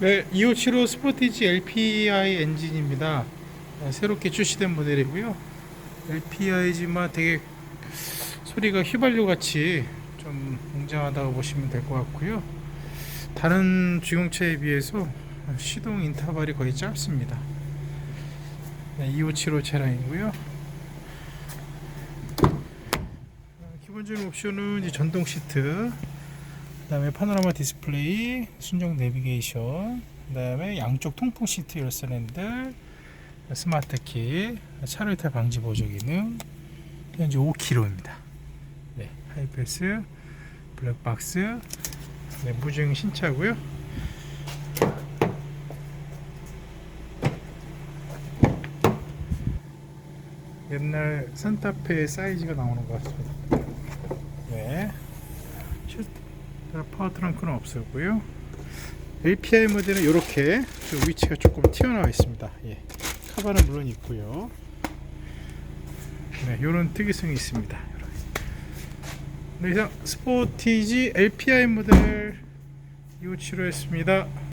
네, 2575 스포티지 LPI 엔진입니다. 네, 새롭게 출시된 모델이고요. LPI지만 되게 소리가 휘발유 같이 좀 웅장하다고 보시면 될 것 같고요. 다른 주용차에 비해서 시동 인터벌이 거의 짧습니다. 네, 2575 차량이고요. 어, 기본적인 옵션은 이제 전동 시트, 그 다음에 파노라마 디스플레이, 순정 내비게이션, 그 다음에 양쪽 통풍 시트 열선 핸들, 스마트 키, 차로 이탈 방지 보조 기능, 현재 5km입니다. 네, 하이패스, 블랙박스, 네, 무증 신차고요. 옛날 산타페 사이즈가 나오는 것 같습니다. 네. 실- 파워 트렁크는 없었고요. LPI 모델은 이렇게 좀 위치가 조금 튀어나와 있습니다. 예. 카바는 물론 있고요. 네, 이런 특이성이 있습니다. 네, 이상 스포티지 LPI 모델 257호였습니다.